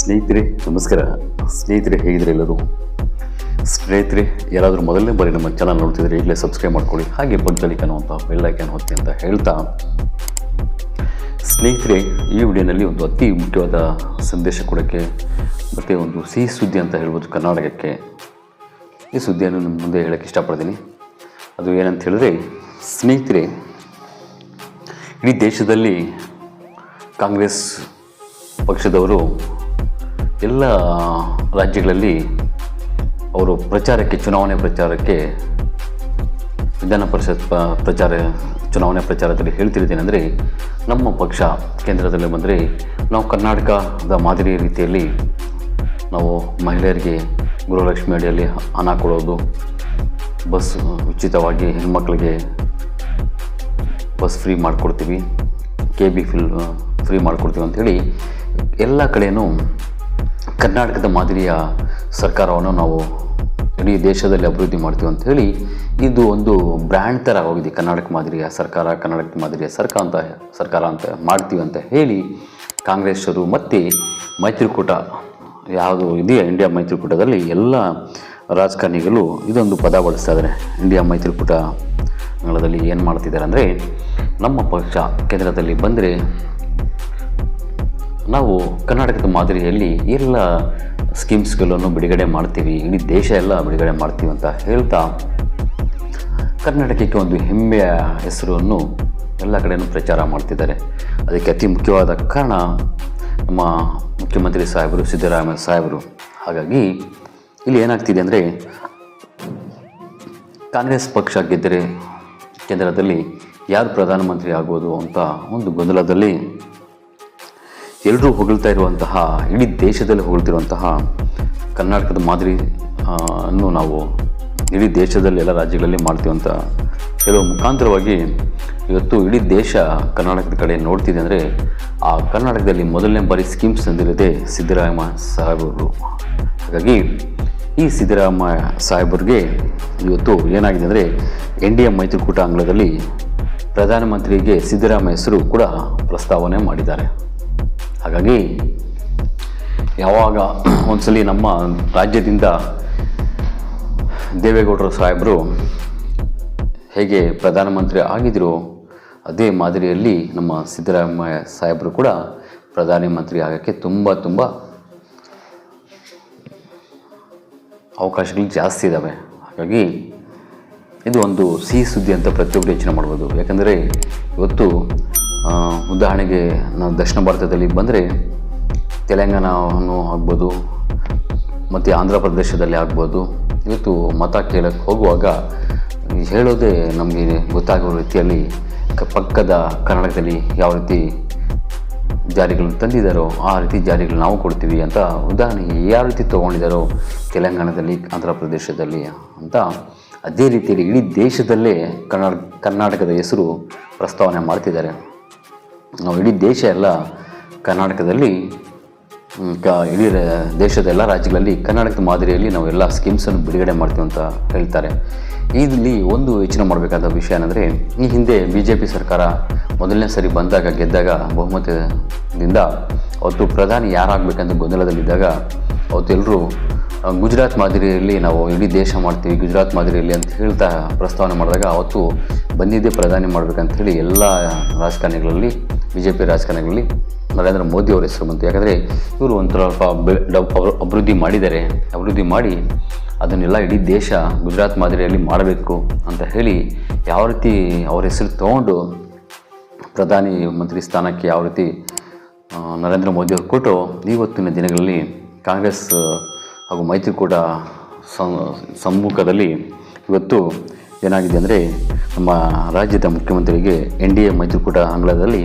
ಸ್ನೇಹಿತರೆ ನಮಸ್ಕಾರ. ಸ್ನೇಹಿತರೆ ಹೇಗಿದ್ರೆ ಎಲ್ಲರೂ? ಸ್ನೇಹಿತರೆ, ಯಾರಾದರೂ ಮೊದಲನೇ ಬಾರಿ ನಮ್ಮ ಚಾನಲ್ ನೋಡ್ತಿದ್ರೆ ಈಗಲೇ ಸಬ್ಸ್ಕ್ರೈಬ್ ಮಾಡ್ಕೊಳ್ಳಿ. ಹಾಗೆ ಪಕ್ಕದಲ್ಲಿ ಕಾಣುವಂಥ ಬೆಲ್ಲೈಕನ್ ಹೊತ್ತಿ ಅಂತ ಹೇಳ್ತಾ, ಸ್ನೇಹಿತರೆ, ಈ ವಿಡಿಯೋನಲ್ಲಿ ಒಂದು ಅತಿ ಮುಖ್ಯವಾದ ಸಂದೇಶ ಕೊಡೋಕ್ಕೆ ಮತ್ತು ಒಂದು ಸಿಹಿ ಸುದ್ದಿ ಅಂತ ಹೇಳ್ಬೋದು ಕರ್ನಾಟಕಕ್ಕೆ. ಈ ಸುದ್ದಿಯನ್ನು ನಿಮ್ಮ ಮುಂದೆ ಹೇಳೋಕ್ಕೆ ಇಷ್ಟಪಡ್ತೀನಿ. ಅದು ಏನಂತ ಹೇಳಿದ್ರೆ, ಸ್ನೇಹಿತರೆ, ಇಡೀ ದೇಶದಲ್ಲಿ ಕಾಂಗ್ರೆಸ್ ಪಕ್ಷದವರು ಎಲ್ಲ ರಾಜ್ಯಗಳಲ್ಲಿ ಅವರು ಪ್ರಚಾರಕ್ಕೆ, ಚುನಾವಣೆ ಪ್ರಚಾರಕ್ಕೆ, ವಿಧಾನ ಪರಿಷತ್ ಪ್ರಚಾರ, ಚುನಾವಣೆ ಪ್ರಚಾರದಲ್ಲಿ ಹೇಳ್ತಿರ್ತೀನಿ ನಮ್ಮ ಪಕ್ಷ ಕೇಂದ್ರದಲ್ಲಿ ಬಂದರೆ ನಾವು ಕರ್ನಾಟಕದ ಮಾದರಿ ರೀತಿಯಲ್ಲಿ ನಾವು ಮಹಿಳೆಯರಿಗೆ ಗೃಹಲಕ್ಷ್ಮಿ ಅಡಿಯಲ್ಲಿ ಹಣ ಕೊಡೋದು, ಬಸ್ ಉಚಿತವಾಗಿ ಹೆಣ್ಮಕ್ಳಿಗೆ ಬಸ್ ಫ್ರೀ ಮಾಡಿಕೊಡ್ತೀವಿ, ಕೆ ಬಿ ಫಿಲ್ ಫ್ರೀ ಮಾಡಿಕೊಡ್ತೀವಿ ಅಂಥೇಳಿ ಎಲ್ಲ ಕಡೆಯೂ ಕರ್ನಾಟಕದ ಮಾದರಿಯ ಸರ್ಕಾರವನ್ನು ನಾವು ಇಡೀ ದೇಶದಲ್ಲಿ ಅಭಿವೃದ್ಧಿ ಮಾಡ್ತೀವಿ ಅಂತ ಹೇಳಿ ಇದು ಒಂದು ಬ್ರ್ಯಾಂಡ್ ಥರ ಹೋಗಿದೆ ಕರ್ನಾಟಕ ಮಾದರಿಯ ಸರ್ಕಾರ ಕರ್ನಾಟಕ ಮಾದರಿಯ ಸರ್ಕಾರ ಅಂತ ಸರ್ಕಾರ ಅಂತ ಮಾಡ್ತೀವಿ ಅಂತ ಹೇಳಿ ಕಾಂಗ್ರೆಸ್ಸರು ಮತ್ತು ಮೈತ್ರಿಕೂಟ, ಯಾವುದು ಇದೆಯಾ ಇಂಡಿಯಾ ಮೈತ್ರಿಕೂಟದಲ್ಲಿ ಎಲ್ಲ ರಾಜಕಾರಣಿಗಳು ಇದೊಂದು ಪದ ಬಳಸ್ತಾ ಇದ್ದಾರೆ. ಇಂಡಿಯಾ ಮೈತ್ರಿಕೂಟ ಅಂಗಳದಲ್ಲಿ ಏನು ಮಾಡ್ತಿದ್ದಾರೆ ಅಂದರೆ ನಮ್ಮ ಪಕ್ಷ ಕೇಂದ್ರದಲ್ಲಿ ಬಂದರೆ ನಾವು ಕರ್ನಾಟಕದ ಮಾದರಿಯಲ್ಲಿ ಎಲ್ಲ ಸ್ಕೀಮ್ಸ್ಗಳನ್ನು ಬಿಡುಗಡೆ ಮಾಡ್ತೀವಿ. ಇಡೀ ದೇಶ ಎಲ್ಲ ಬಿಡುಗಡೆ ಮಾಡ್ತೀವಿ ಅಂತ ಹೇಳ್ತಾ ಕರ್ನಾಟಕಕ್ಕೆ ಒಂದು ಹೆಮ್ಮೆಯ ಹೆಸರನ್ನು ಎಲ್ಲ ಕಡೆಯೂ ಪ್ರಚಾರ ಮಾಡ್ತಿದ್ದಾರೆ. ಅದಕ್ಕೆ ಅತಿ ಮುಖ್ಯವಾದ ಕಾರಣ ನಮ್ಮ ಮುಖ್ಯಮಂತ್ರಿ ಸಾಹೇಬರು, ಸಿದ್ದರಾಮಯ್ಯ ಸಾಹೇಬರು. ಹಾಗಾಗಿ ಇಲ್ಲಿ ಏನಾಗ್ತಿದೆ ಅಂದರೆ ಕಾಂಗ್ರೆಸ್ ಪಕ್ಷ ಗೆದ್ದರೆ ಕೇಂದ್ರದಲ್ಲಿ ಯಾರು ಪ್ರಧಾನಮಂತ್ರಿ ಆಗೋದು ಅಂತ ಒಂದು ಗೊಂದಲದಲ್ಲಿ ಎಲ್ಲರೂ ಹೊಗಳ್ತಾ ಇರುವಂತಹ, ಇಡೀ ದೇಶದಲ್ಲಿ ಹೊಗಳ್ತಿರುವಂತಹ ಕರ್ನಾಟಕದ ಮಾದರಿ ಅನ್ನು ನಾವು ಇಡೀ ದೇಶದಲ್ಲಿ ಎಲ್ಲ ರಾಜ್ಯಗಳಲ್ಲಿ ಮಾಡ್ತೀವಂತ ಕೆಲವು ಮುಖಾಂತರವಾಗಿ ಇವತ್ತು ಇಡೀ ದೇಶ ಕರ್ನಾಟಕದ ಕಡೆ ನೋಡ್ತಿದೆ ಅಂದರೆ, ಆ ಕರ್ನಾಟಕದಲ್ಲಿ ಮೊದಲನೇ ಬಾರಿ ಸ್ಕೀಮ್ಸ್ ತಂದಿರೋದೆ ಸಿದ್ದರಾಮಯ್ಯ ಸಾಹೇಬರು ಹಾಗಾಗಿ ಈ ಸಿದ್ದರಾಮಯ್ಯ ಸಾಹೇಬರಿಗೆ ಇವತ್ತು ಏನಾಗಿದೆ ಅಂದರೆ, ಎನ್ ಡಿ ಎ ಮೈತ್ರಿಕೂಟ ಅಂಗಳದಲ್ಲಿ ಪ್ರಧಾನಮಂತ್ರಿಗೆ ಸಿದ್ದರಾಮಯ್ಯ ಹೆಸರು ಕೂಡ ಪ್ರಸ್ತಾವನೆ ಮಾಡಿದ್ದಾರೆ. ಹಾಗಾಗಿ ಯಾವಾಗ ಒಂದ್ಸಲಿ ನಮ್ಮ ರಾಜ್ಯದಿಂದ ದೇವೇಗೌಡರು ಸಾಹೇಬರು ಹೇಗೆ ಪ್ರಧಾನಮಂತ್ರಿ ಆಗಿದ್ರು ಅದೇ ಮಾದರಿಯಲ್ಲಿ ನಮ್ಮ ಸಿದ್ದರಾಮಯ್ಯ ಸಾಹೇಬರು ಕೂಡ ಪ್ರಧಾನಮಂತ್ರಿ ಆಗೋಕ್ಕೆ ತುಂಬ ತುಂಬ ಅವಕಾಶಗಳು ಜಾಸ್ತಿ ಇದ್ದಾವೆ ಹಾಗಾಗಿ ಇದು ಒಂದು ಸಿಹಿ ಸುದ್ದಿ ಅಂತ ಪ್ರತಿಯೊಬ್ಬರು ಯೋಚನೆ ಮಾಡ್ಬೋದು. ಯಾಕಂದರೆ ಇವತ್ತು ಉದಾಹರಣೆಗೆ ನಾವು ದಕ್ಷಿಣ ಭಾರತದಲ್ಲಿ ಬಂದರೆ ತೆಲಂಗಾಣವನ್ನು ಆಗ್ಬೋದು, ಮತ್ತು ಆಂಧ್ರ ಪ್ರದೇಶದಲ್ಲಿ ಆಗ್ಬೋದು. ಇವತ್ತು ಮತ ಕೇಳಕ್ಕೆ ಹೋಗುವಾಗ ಹೇಳೋದೇ ನಮಗೆ ಗೊತ್ತಾಗೋ ರೀತಿಯಲ್ಲಿ ಪಕ್ಕದ ಕರ್ನಾಟಕದಲ್ಲಿ ಯಾವ ರೀತಿ ಜಾರಿಗಳನ್ನು ತಂದಿದ್ದಾರೋ ಆ ರೀತಿ ಜಾರಿಗಳು ನಾವು ಕೊಡ್ತೀವಿ ಅಂತ ಉದಾಹರಣೆಗೆ ಯಾವ ರೀತಿ ತೊಗೊಂಡಿದ್ದಾರೋ ತೆಲಂಗಾಣದಲ್ಲಿ, ಆಂಧ್ರ ಪ್ರದೇಶದಲ್ಲಿ ಅಂತ ಅದೇ ರೀತಿಯಲ್ಲಿ ಇಡೀ ದೇಶದಲ್ಲೇ ಕರ್ನಾಟಕ ಕರ್ನಾಟಕದ ಹೆಸರು ಪ್ರಸ್ತಾವನೆ ಮಾಡ್ತಿದ್ದಾರೆ. ನಾವು ಇಡೀ ದೇಶ ಎಲ್ಲ ಕರ್ನಾಟಕದಲ್ಲಿ ಕ, ಇಡೀ ದೇಶದ ಎಲ್ಲ ರಾಜ್ಯಗಳಲ್ಲಿ ಕರ್ನಾಟಕದ ಮಾದರಿಯಲ್ಲಿ ನಾವು ಎಲ್ಲ ಸ್ಕೀಮ್ಸನ್ನು ಬಿಡುಗಡೆ ಮಾಡ್ತೀವಿ ಅಂತ ಹೇಳ್ತಾರೆ. ಇದರಲ್ಲಿ ಒಂದು ಯೋಚನೆ ಮಾಡಬೇಕಾದ ವಿಷಯ ಏನಂದರೆ, ಈ ಹಿಂದೆ ಬಿ ಜೆ ಪಿ ಸರ್ಕಾರ ಮೊದಲನೇ ಸರಿ ಬಂದಾಗ, ಗೆದ್ದಾಗ ಬಹುಮತದಿಂದ ಅವತ್ತು ಪ್ರಧಾನಿ ಯಾರಾಗಬೇಕಂತ ಗೊಂದಲದಲ್ಲಿದ್ದಾಗ ಅವತ್ತು ಎಲ್ಲರೂ ಗುಜರಾತ್ ಮಾದರಿಯಲ್ಲಿ ನಾವು ಇಡೀ ದೇಶ ಮಾಡ್ತೀವಿ, ಗುಜರಾತ್ ಮಾದರಿಯಲ್ಲಿ ಅಂತ ಹೇಳ್ತಾ ಪ್ರಸ್ತಾವನೆ ಮಾಡಿದಾಗ ಅವತ್ತು ಬಂದಿದ್ದೇ ಪ್ರಧಾನಿ ಮಾಡಬೇಕಂತ ಹೇಳಿ ಎಲ್ಲ ರಾಜಕಾರಣಿಗಳಲ್ಲಿ ಬಿ ಜೆ ಪಿ ರಾಜಕಾರಣಿಗಳಲ್ಲಿ ನರೇಂದ್ರ ಮೋದಿ ಅವರ ಹೆಸರು ಬಂತು. ಯಾಕಂದರೆ ಇವರು ಒಂದು ಸ್ವಲ್ಪ ಅಭಿವೃದ್ಧಿ ಮಾಡಿದ್ದಾರೆ. ಅಭಿವೃದ್ಧಿ ಮಾಡಿ ಅದನ್ನೆಲ್ಲ ಇಡೀ ದೇಶ ಗುಜರಾತ್ ಮಾದರಿಯಲ್ಲಿ ಮಾಡಬೇಕು ಅಂತ ಹೇಳಿ ಯಾವ ರೀತಿ ಅವ್ರ ಹೆಸರು ತಗೊಂಡು ಪ್ರಧಾನಿ ಮಂತ್ರಿ ಸ್ಥಾನಕ್ಕೆ ಯಾವ ರೀತಿ ನರೇಂದ್ರ ಮೋದಿ ಅವರು ಕೊಟ್ಟು ಇವತ್ತಿನ ದಿನಗಳಲ್ಲಿ ಕಾಂಗ್ರೆಸ್ ಹಾಗೂ ಮೈತ್ರಿಕೂಟ ಸಮ್ಮುಖದಲ್ಲಿ ಇವತ್ತು ಏನಾಗಿದೆ ಅಂದರೆ ನಮ್ಮ ರಾಜ್ಯದ ಮುಖ್ಯಮಂತ್ರಿಗೆ ಎನ್ ಡಿ ಎ ಮೈತ್ರಿಕೂಟ ಆಂಗ್ಲದಲ್ಲಿ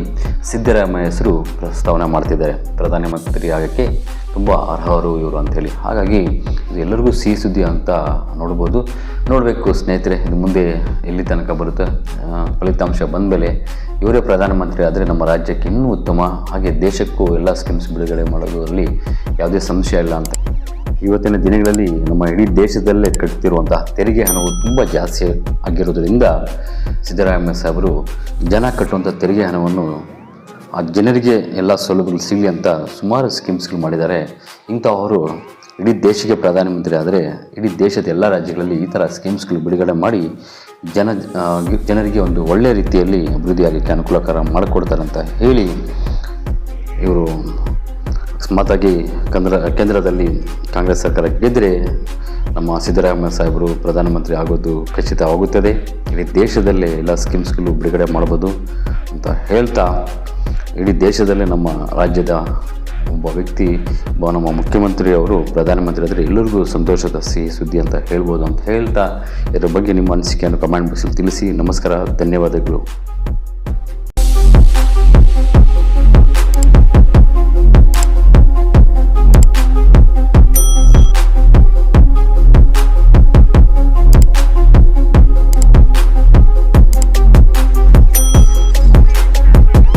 ಸಿದ್ದರಾಮಯ್ಯ ಹೆಸರು ಪ್ರಸ್ತಾವನೆ ಮಾಡ್ತಿದ್ದಾರೆ. ಪ್ರಧಾನಮಂತ್ರಿ ಆಗೋಕ್ಕೆ ತುಂಬ ಅರ್ಹರು ಇವರು ಅಂಥೇಳಿ ಹಾಗಾಗಿ ಇದು ಎಲ್ಲರಿಗೂ ಸಿಹಿ ಸುದ್ದಿ ಅಂತ ನೋಡ್ಬೋದು. ನೋಡಬೇಕು ಸ್ನೇಹಿತರೆ, ಇದು ಮುಂದೆ ಎಲ್ಲಿ ತನಕ ಬರುತ್ತೆ? ಫಲಿತಾಂಶ ಬಂದ ಮೇಲೆ ಇವರೇ ಪ್ರಧಾನಮಂತ್ರಿ ಆದರೆ ನಮ್ಮ ರಾಜ್ಯಕ್ಕೆ ಇನ್ನೂ ಉತ್ತಮ. ಹಾಗೆ ದೇಶಕ್ಕೂ ಎಲ್ಲ ಸ್ಕೀಮ್ಸ್ ಬಿಡುಗಡೆ ಮಾಡೋದರಲ್ಲಿ ಯಾವುದೇ ಸಂಶಯ ಇಲ್ಲ ಅಂತ. ಇವತ್ತಿನ ದಿನಗಳಲ್ಲಿ ನಮ್ಮ ಇಡೀ ದೇಶದಲ್ಲೇ ಕಟ್ತಿರುವಂತಹ ತೆರಿಗೆ ಹಣವು ತುಂಬ ಜಾಸ್ತಿ ಆಗಿರೋದರಿಂದ ಸಿದ್ದರಾಮಯ್ಯ ಸಾಹೇಬರು ಜನ ಕಟ್ಟುವಂಥ ತೆರಿಗೆ ಹಣವನ್ನು ಆ ಜನರಿಗೆ ಎಲ್ಲ ಸೌಲಭ್ಯಗಳು ಸಿಗಲಿ ಅಂತ ಸುಮಾರು ಸ್ಕೀಮ್ಸ್ಗಳು ಮಾಡಿದ್ದಾರೆ. ಇಂಥವರು ಇಡೀ ದೇಶಕ್ಕೆ ಪ್ರಧಾನಮಂತ್ರಿ ಆದರೆ ಇಡೀ ದೇಶದ ಎಲ್ಲ ರಾಜ್ಯಗಳಲ್ಲಿ ಈ ಥರ ಸ್ಕೀಮ್ಸ್ಗಳು ಬಿಡುಗಡೆ ಮಾಡಿ ಜನ ಜನರಿಗೆ ಒಂದು ಒಳ್ಳೆಯ ರೀತಿಯಲ್ಲಿ ಅಭಿವೃದ್ಧಿ ಆಗಲಿಕ್ಕೆ ಅನುಕೂಲಕರ ಮಾಡಿಕೊಡ್ತಾರೆ ಅಂತ ಹೇಳಿ ಇವರು ಅಕಸ್ಮಾತಾಗಿ ಕೇಂದ್ರ, ಕೇಂದ್ರದಲ್ಲಿ ಕಾಂಗ್ರೆಸ್ ಸರ್ಕಾರ ಗೆದ್ದರೆ ನಮ್ಮ ಸಿದ್ದರಾಮಯ್ಯ ಸಾಹೇಬರು ಪ್ರಧಾನಮಂತ್ರಿ ಆಗೋದು ಖಚಿತವಾಗುತ್ತದೆ ಇಡೀ ದೇಶದಲ್ಲೇ ಎಲ್ಲ ಸ್ಕೀಮ್ಸ್ಗಳು ಬಿಡುಗಡೆ ಮಾಡ್ಬೋದು ಅಂತ ಹೇಳ್ತಾ, ಇಡೀ ದೇಶದಲ್ಲೇ ನಮ್ಮ ರಾಜ್ಯದ ಒಬ್ಬ ವ್ಯಕ್ತಿ, ಒಬ್ಬ ನಮ್ಮ ಮುಖ್ಯಮಂತ್ರಿಯವರು ಪ್ರಧಾನಮಂತ್ರಿ ಆದರೆ ಎಲ್ಲರಿಗೂ ಸಂತೋಷದ ಸಿಹಿ ಸುದ್ದಿ ಅಂತ ಹೇಳ್ಬೋದು ಅಂತ ಹೇಳ್ತಾ, ಇದರ ಬಗ್ಗೆ ನಿಮ್ಮ ಅನಿಸಿಕೆಯನ್ನು ಕಮೆಂಟ್ ಬಾಕ್ಸಲ್ಲಿ ತಿಳಿಸಿ. ನಮಸ್ಕಾರ, ಧನ್ಯವಾದಗಳು.